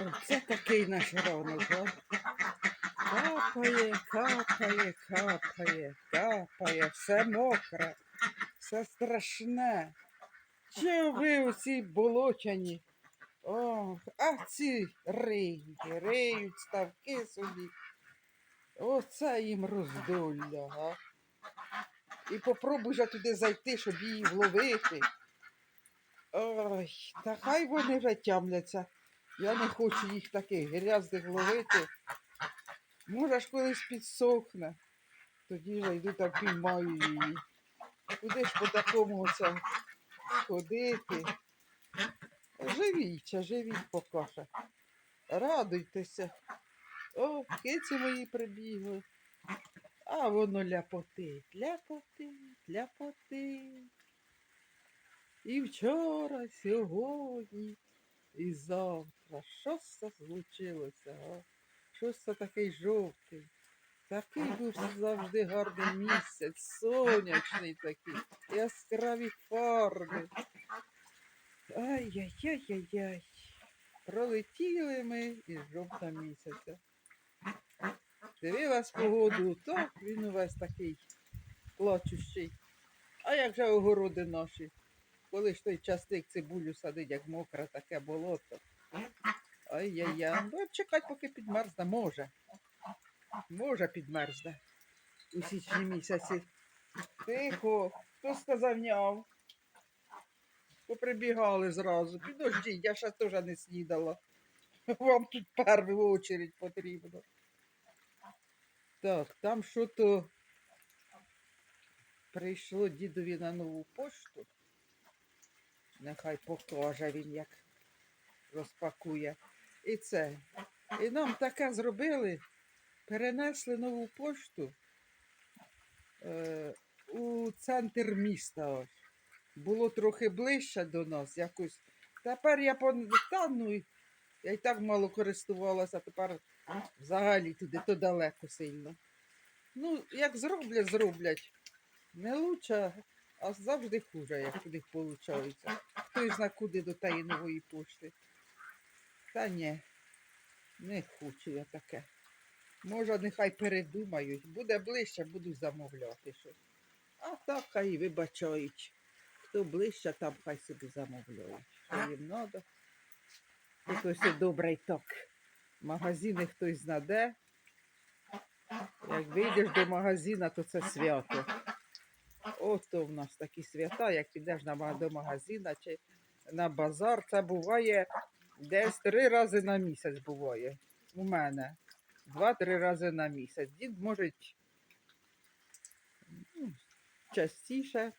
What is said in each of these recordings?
Оце такий наш ранок? Капає, капає, капає, капає, все мокре, все страшне. Чи ви оці болотяні? О, а ці риють, риють ставки собі. Оце їм роздолля, га? І попробуй же туди зайти, щоб її вловити. Ой, та хай вони вже тямляться. Я не хочу їх таких грязних ловити. Може ж колись підсохне. Тоді вже йду та піймаю її. Куди ж по такому оце ходити? Живіть, живіть покоша. Радуйтеся. О, киці мої прибігли. А воно ляпотить, ляпотить, ляпотить. І вчора, сьогодні, і завтра. Що це случилося? А? Що це такий жовтий? Такий був завжди гарний місяць, сонячний такий, яскраві фарби. Ай-яй-яй-яй-яй. Пролетіли ми із жовта місяця. Дивилась погоду, так він увесь такий плачущий. А як же огороди наші? Коли ж той частик цибулю садить, як мокре таке болото. Ай-яй-яй. Ну, чекать, поки підмерзне, може. Може підмерзне у січні місяці. Тихо, хто сказав няв? Поприбігали зразу. Підождіть, я ще теж не снідала. Вам тут першу очередь потрібно. Так, там що то прийшло дідові на нову пошту. Нехай покаже він, як розпакує. І це. І нам таке зробили, перенесли нову пошту е, у центр міста. Було трохи ближче до нас якось. Тепер я пон... Ну, я й так мало користувалася, тепер взагалі туди то далеко сильно. Ну, як зроблять, зроблять. Не лучше, а завжди хуже, як туди виходить. Хто зна куди до тієї нової пошти. Та ні, не хочу я таке. Може, нехай передумають. Буде ближче, буду замовляти щось. А так хай вибачають. Хто ближче, там хай собі замовляють. Що їм треба. Тут ось добрий так. Магазини хтось знаде. Як вийдеш до магазина, то це свято. Ото в нас такі свята, як підеш на, до магазина чи на базар. Це буває десь три рази на місяць буває. У мене. Два-три рази на місяць. Дід може ну, частіше.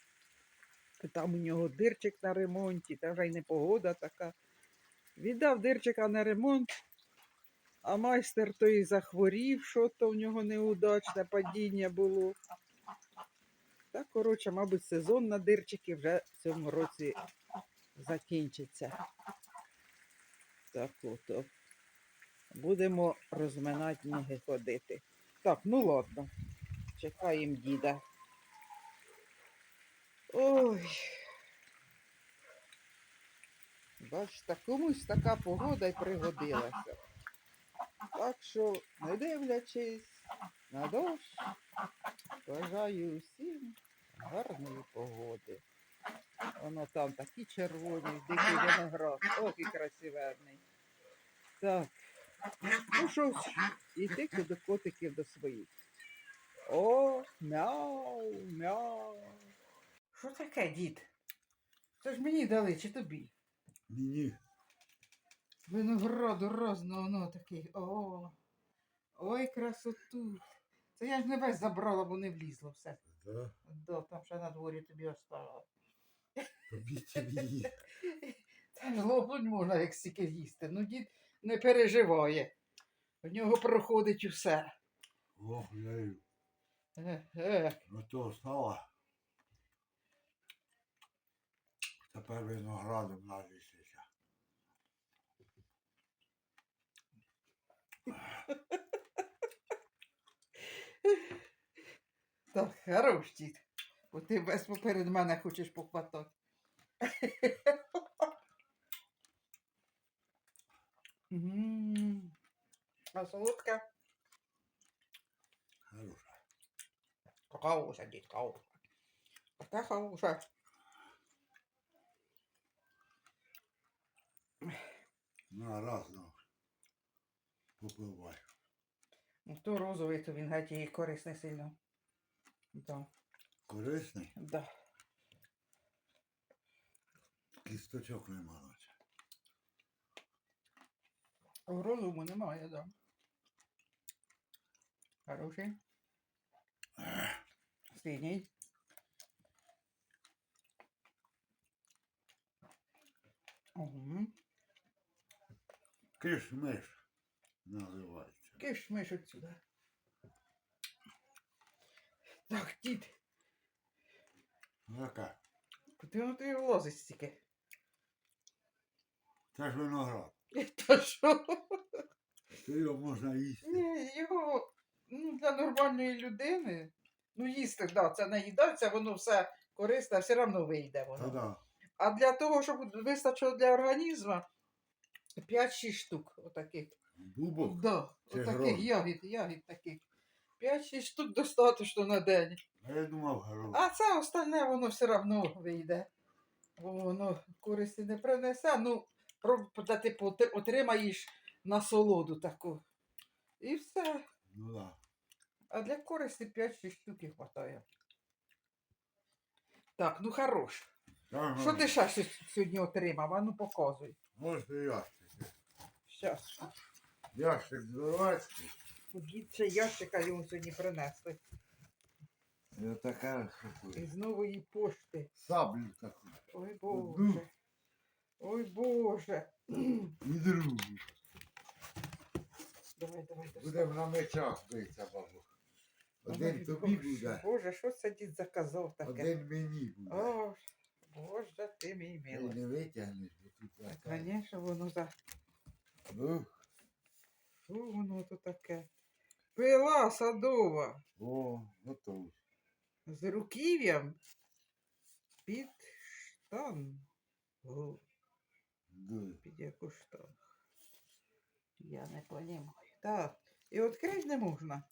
Там у нього дирчик на ремонті, та вже й не погода така. Віддав дирчика на ремонт, а майстер той захворів, що то в нього неудачне падіння було. Та, коротше, мабуть, сезон на дирчики вже в цьому році закінчиться. Так ото. Будемо розминати ноги ходити. Так, ну ладно. Чекаємо діда. Ой. Бачите, комусь така погода й пригодилася. Так що, не дивлячись на дощ, бажаю усім гарної погоди. Воно там такі червоні, дикий виноград. Ох, і красивенний. Так. Ну що ж, іди до котиків до своїх. О, мяу, мяу. Що таке, дід? Це ж мені дали чи тобі? Мені Винограду разного, ну такий. О, ой, красоту. Це я ж не весь забрала, бо не влізло все. да, Да, там ще на дворі тобі оставила. тобі тобі. Та ж лопнуть можна, як стільки їсти. Ну, дід не переживає. В нього проходить усе. Ох, я й Е, е. на то стала. Тепер виноградом навісися. Так, хорош, дід. Бо ти весь поперед мене хочеш похватати. А солодке? Хороша. Хороша, дід, хороша. Така хороша. На раз, ну. Попливай. Ну, то розовий, то він геть і корисний сильно. Да. Корисний, Да. кісточок нема наче. Розуму немає, да. Хороший. Синій. Угу. Кишмиш. Кишмиш отсюда. Так, дід, Яка? куди воно тобі влазить стільки? Це ж виноград. Та що? То його можна їсти. Ні, його ну, для нормальної людини. Ну, їсти, да, це не їдаться, воно все корисне, все одно вийде воно. Та-да. А для того, щоб вистачило для організму, 5-6 штук отаких. Бубок. Да, грон. ягід, ягід таких. 5-6 штук достатньо на день. А я думав, горох. А це остальне воно все одно вийде. Бо воно користі не принесе. Ну, про- та ти отримаєш насолоду таку. І все. Ну да. А для користі 5-6 штук і хватає. Так, ну хорош. Та, Що ну, ти ще сьо- сьогодні отримав? А ну показуй. Може ящик. Щас. Ящик дурацький. Дід ще ящика йому сьогодні принесли. І така Із нової пошти. саблю таку. Ой Одну. Боже. Ой Боже. І другу. Давай, давай, давай. Будемо на мечах битися, бабу. Один тобі буде, Боже, що це дід заказав таке? один мені буде. О, Боже, ти мій Ти милий. не витягнеш, бо тут така. Звісно, воно за. Ну, Що воно то таке? Пила садова о, готово. з руків'ям під штан. Да. під яку штан. Я не розумію. Так, і відкрити не можна.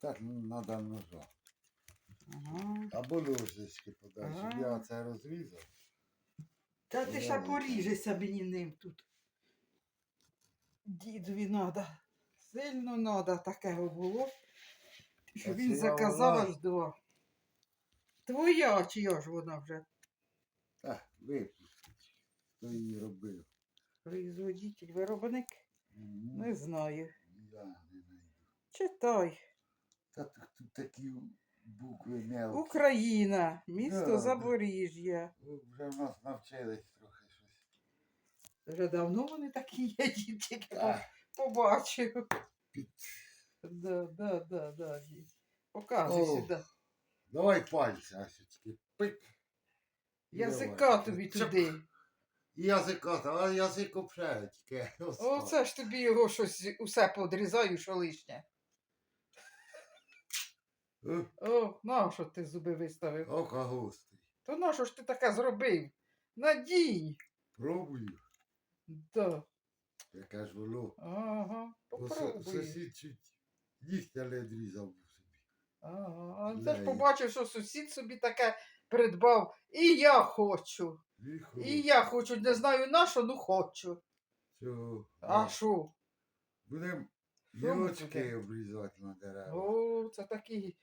Так ну, треба ножа. Ага. Або ложечки подай, щоб Ага. я це розрізав. Та ти ще поріжешся мені ним тут. Дідові надо. Сильно надо такого було. Що він заказав аж два. Твоя чия ж вона вже? Так, випустить. Хто її робив? Производитель, виробник? М, Не знаю. Я не знаю. Читай. Та тут, такі букви мелкі. Україна, місто Да. Запоріжжя. Ну, Вже в нас навчились трохи щось. Вже давно вони такі є, по- Так, побачив. Да, да, да, да. Показуй О. сюди. Давай пальця сюди. Пик. Язика Давай. тобі Чоп. туди. І Язика, а язик обше. Оце ж тобі його щось усе подрізаю, що лишнє. Е, О, на що ти зуби виставив? Ока гостий. То на що ж ти таке зробив? Надій. Пробую. Да. Яке ж воно. Ага, Бо со- Сусід чуть нігтя не відрізав собі. Ага, а це ж побачив, що сусід собі таке придбав. І я хочу. І І я хочу, не знаю на що, ну хочу. Цього. А що? Будемо Що ми гілочки таке? обрізати на дерева. О, це такі,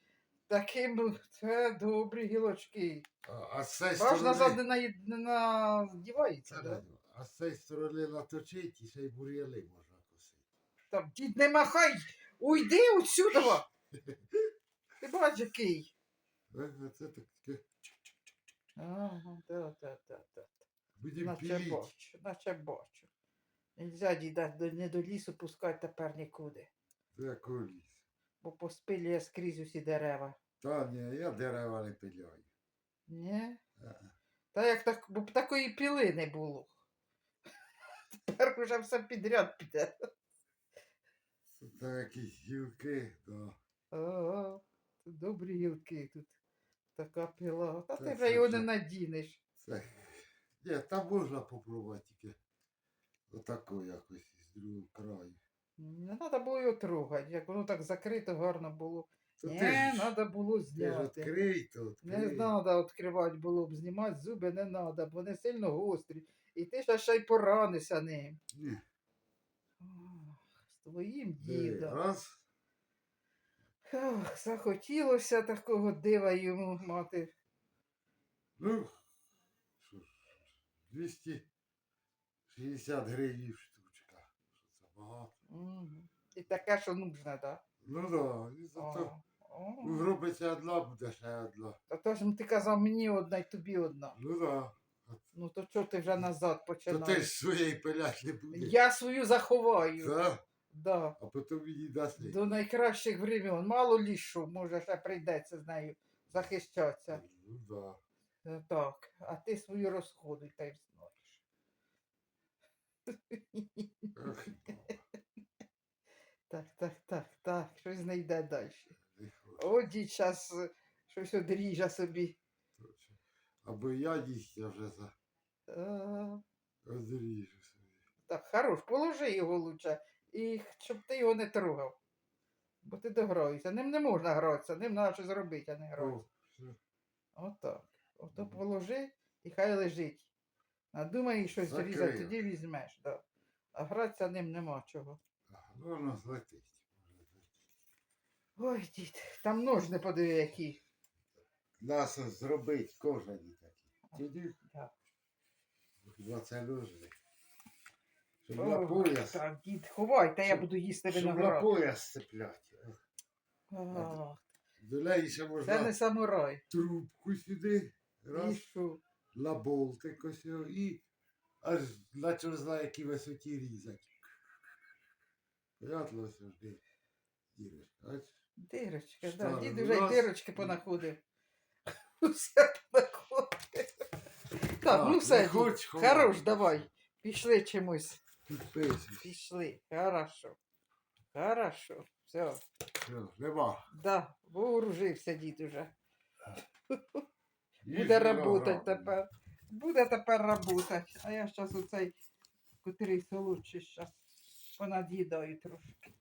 такі, ну, це добрі гілочки. А, а з цієї Ваш назад не, наї- не надівається, Та да? не, А з цієї сторони наточить і ще й бур'яли можна косити. Там, дід, не махай, уйди отсюди. Ти бач, який. Це таке. Ага, да, да, да. Будемо Наче піліть. бачу, наче бачу. Нельзя діда до- не до лісу пускати тепер нікуди. Це коліс. Бо поспилює скрізь усі дерева. Та ні, я дерева не пиляю. Ні? Е, Та як так, бо б такої піли не було. Тепер уже все підряд піде. Це якісь гілки, да. Ага, тут добрі гілки тут. Така пила. Та ти вже його не вже- надінеш. Це... Ні, там можна попробувати тільки отако якось із другого краю. Не треба було його трогати, як воно так закрито гарно було. То Ні, ти ж, треба було ти ж зняти. відкрий, то Не відкрий. треба відкривати було б, знімати зуби не треба, бо вони сильно гострі. І ти ще ще й поранишся ним. Ні, Ох, з твоїм дідом. Раз, Ох, захотілося такого дива йому мати. ну, що ж, 260 гривень штучка. Що це багато? Мгм. І таке, що нужне, так? Ну да, і зато О, ну, зробиться одна, буде ще одна. Та то ж ти казав мені одна і тобі одна. Ну да. Ну то чого ти вже назад То починаєш? ти ж своєї пилять не будеш. Я свою заховаю. Так? Да. А потім мені даси. До найкращих времен. Мало лі що, може, ще прийдеться з нею захищатися. Ну да. Е, Так, а ти свою розходуй та й знаєш. Ох, Так, так, так, так, щось не йде далі. не хочу, О, дід зараз щось одріже собі. Або я дійсно вже за А, розріжу собі. Так, хорош, положи його лучше, і щоб ти його не трогав. Бо ти дограєшся. Ним не можна гратися, ним треба щось зробити, а не гратися. Отак. Ото положи і хай лежить. Надумай щось зрізати, тоді візьмеш. Да. А гратися ним нема чого. Воно злетить. Ой, дід, там ножни подиви, які. Нас зробить кожані такі. Тоді Да. два. Щоб на пояс. Так, дід, ховай, та я Щоб- буду їсти Щоб на виноград. пояс цеплять. Ах, До ще Це можна не самурай. трубку сюди, І раз, що? на болтик ось його, і аж на чого знає, якій висоті різать. Ось завжди дірочка. Бачиш? Дирочка, да. Штани Дід вже й раз. дирочки понаходив. Так, ну все, дід, хорош, давай. Пішли чимось. Підписуйся. Пішли. Хорошо. Хорошо. Все. Все, нема. Да, вооружився дід уже. Буде работать тепер. Буде тепер работать. А я зараз оцей, котрий солодший, зараз понад'їдаю трошки.